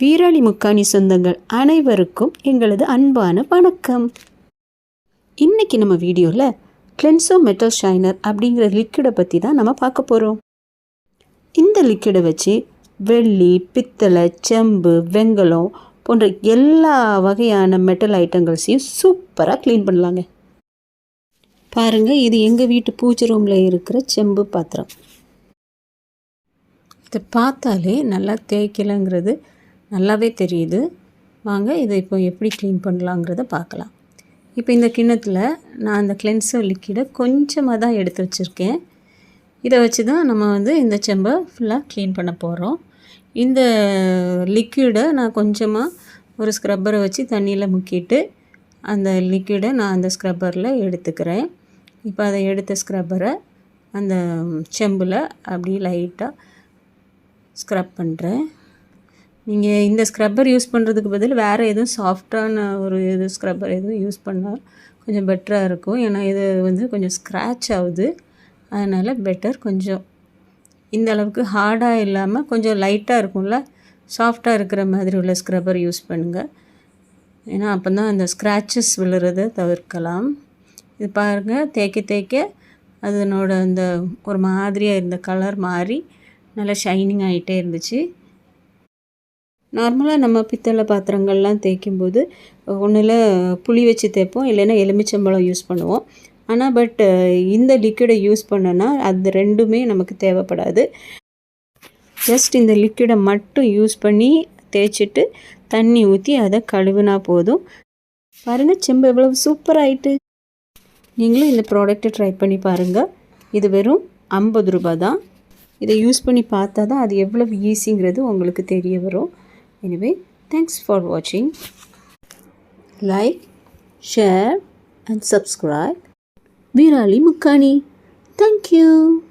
வீராளி முக்காணி சொந்தங்கள் அனைவருக்கும் எங்களது அன்பான வணக்கம். இன்னைக்கு நம்ம வீடியோவில் கிளென்சோ மெட்டல் ஷைனர் அப்படிங்கிற லிக்விடை பற்றி தான் நம்ம பார்க்க போகிறோம் இந்த லிக்விடை வச்சு வெள்ளி பித்தளை செம்பு வெங்கலம் போன்ற எல்லா வகையான மெட்டல் ஐட்டங்கள்ஸையும் சூப்பராக க்ளீன் பண்ணலாங்க. பாருங்கள் இது எங்கள் வீட்டு பூஜை ரூமில் இருக்கிற செம்பு பாத்திரம். இதை பார்த்தாலே நல்லா தேய்க்கலைங்கிறது நல்லாவே தெரியுது. வாங்க இதை இப்போ எப்படி க்ளீன் பண்ணலாங்கிறத பார்க்கலாம். இப்போ இந்த கிண்ணத்தில் நான் அந்த கிளென்சர் லிக்விடை கொஞ்சமாக தான் எடுத்து வச்சுருக்கேன். இதை வச்சு தான் நம்ம வந்து இந்த செம்பை ஃபுல்லாக க்ளீன் பண்ண போகிறோம் இந்த லிக்விடை நான் கொஞ்சமாக ஒரு ஸ்க்ரப்பரை வச்சு தண்ணியில் முக்கிட்டு அந்த லிக்விடை நான் அந்த ஸ்க்ரப்பரில் எடுத்துக்கிறேன். இப்போ அதை எடுத்த ஸ்க்ரப்பரை அந்த செம்பில் அப்படியே லைட்டாக ஸ்க்ரப் பண்ணுறேன் நீங்கள் இந்த ஸ்க்ரப்பர் யூஸ் பண்ணுறதுக்கு பதில் வேறு எதுவும் சாஃப்டான ஒரு இது ஸ்க்ரப்பர் எதுவும் யூஸ் பண்ணால் கொஞ்சம் பெட்டராக இருக்கும். ஏன்னா இது வந்து கொஞ்சம் ஸ்க்ராட்ச் ஆகுது. அதனால் பெட்டர் கொஞ்சம். இந்த அளவுக்கு ஹார்டாக இல்லாமல் கொஞ்சம் லைட்டாக இருக்கும்ல? சாஃப்டாக இருக்கிற மாதிரி உள்ள ஸ்க்ரப்பர் யூஸ் பண்ணுங்கள் ஏன்னா அப்போ தான் அந்த ஸ்க்ராச்சஸ் விழுறதை தவிர்க்கலாம். இது பாருங்கள் தேய்க்க தேய்க்க அதனோட அந்த ஒரு மாதிரியாக இருந்த கலர் மாறி நல்லா ஷைனிங் ஆகிட்டே இருந்துச்சு. நார்மலாக நம்ம பித்தளை பாத்திரங்கள்லாம் தேய்க்கும்போது ஒன்றில் புளி வச்சு தேய்ப்போம் இல்லைன்னா எலுமிச்சம்பழம் யூஸ் பண்ணுவோம். ஆனால் பட் இந்த லிக்விடை யூஸ் பண்ணோன்னா அது ரெண்டுமே நமக்கு தேவைப்படாது. ஜஸ்ட் இந்த லிக்விடை மட்டும் யூஸ் பண்ணி தேய்ச்சிட்டு தண்ணி ஊற்றி அதை கழுவுனா போதும். பாருங்கள் செம்பு எவ்வளவு சூப்பராகிட்டு நீங்களும் இந்த ப்ராடக்ட்டை ட்ரை பண்ணி பாருங்கள் இது வெறும் ஐம்பது ரூபா தான். இதை யூஸ் பண்ணி பார்த்தா தான் அது எவ்வளவு ஈஸிங்கிறது உங்களுக்கு தெரிய வரும். Anyway, thanks for watching. Like, share and subscribe. Virali Mukkani. Thank you.